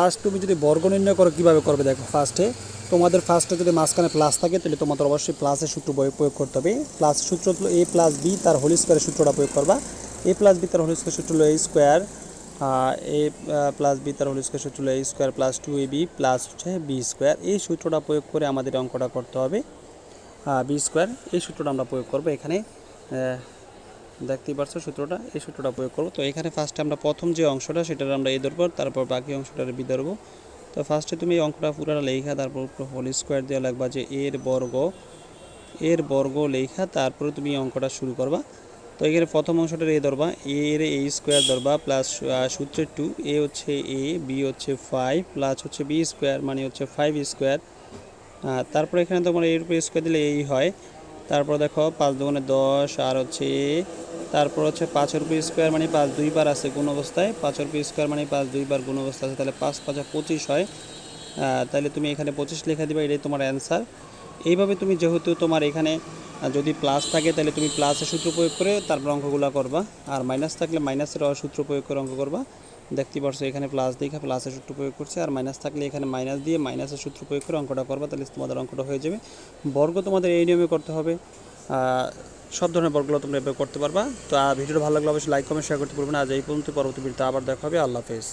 First তুমি যদি বর্গ নির্ণয় করো, কীভাবে করবে দেখো ফার্স্টে তোমাদের ফার্স্টে যদি মাঝখানে প্লাস থাকে, তাহলে তোমাদের অবশ্যই প্লাসের সূত্র প্রয়োগ করতে হবে। প্লাস সূত্র হলো এ প্লাস বি তার হোল স্কোয়ারের সূত্রটা প্রয়োগ করবা। এ প্লাস বি তার হোল স্কোয়ার সূত্র হলো A square A plus B তার হোল স্কোয়ার সূত্র হলো A square plus two A B plus হচ্ছে বি স্কোয়ার এই সূত্রটা প্রয়োগ করে আমাদের অঙ্কটা করতে হবে। বি স্কোয়ার এই সূত্রটা আমরা প্রয়োগ করব এখানে। দেখতেই পারছ সূত্রটা, এই সূত্রটা প্রয়োগ করব। তো এখানে ফার্স্টে আমরা প্রথম যে অংশটা সেটার আমরা এ ধরবো, তারপর বাকি অংশটার বি ধরবো। তো ফার্স্টে তুমি এই অঙ্কটা পুরোটা লেখা, তারপর হোল স্কোয়ার দেওয়া লাগবা যে এর বর্গ এর বর্গ লেখা, তারপরে তুমি এই অঙ্কটা শুরু করবা। তো এখানে প্রথম অংশটার এ ধরবা এর এ স্কোয়ার ধরবা প্লাস সূত্রের টু এ হচ্ছে এ, বি হচ্ছে ফাইভ প্লাস হচ্ছে বি স্কোয়ার মানে হচ্ছে ফাইভ স্কোয়ার তারপরে এখানে তোমার এর উপরে স্কোয়ার দিলে এই হয়। তারপর দেখো পাঁচ দুগুণে দশ, আর হচ্ছে তারপর হচ্ছে পাঁচের উপরে স্কোয়ার মানে পাঁচ দুইবার আছে কোন অবস্থায়। পাঁচের উপরে স্কোয়ার মানে পাঁচ দুইবার গুণ অবস্থা আছে, তাহলে পাঁচ পাঁচা পঁচিশ হয়। তাহলে তুমি এখানে পঁচিশ লেখা দিবা, এটাই তোমার অ্যান্সার এইভাবে তুমি যেহেতু তোমার এখানে যদি প্লাস থাকে, তাহলে তুমি প্লাসের সূত্র প্রয়োগ করে তারপর অঙ্কগুলো করবা। আর মাইনাস থাকলে মাইনাসের সূত্র প্রয়োগ করে অঙ্ক করবা। দেখতে পারছ এখানে প্লাস দেখে প্লাসের সূত্র প্রয়োগ করছে, আর মাইনাস থাকলে এখানে মাইনাস দিয়ে মাইনাসের সূত্র প্রয়োগ করে অঙ্কটা করবা, তাহলে তোমাদের অঙ্কটা হয়ে যাবে। বর্গ তোমাদের এই নিয়মে করতে হবে। সব ধরনের বর্গগুলো তোমরা এভাবে করতে পারবা। তো ভিডিও ভিডিওটা ভালো লাগলে অবশ্যই লাইক কমেন্ট শেয়ার করতে পারবে না। আজ এই পর্যন্ত পরবর্তী ভিডিওতে আবার দেখা হবে। আল্লাহ হাফেজ।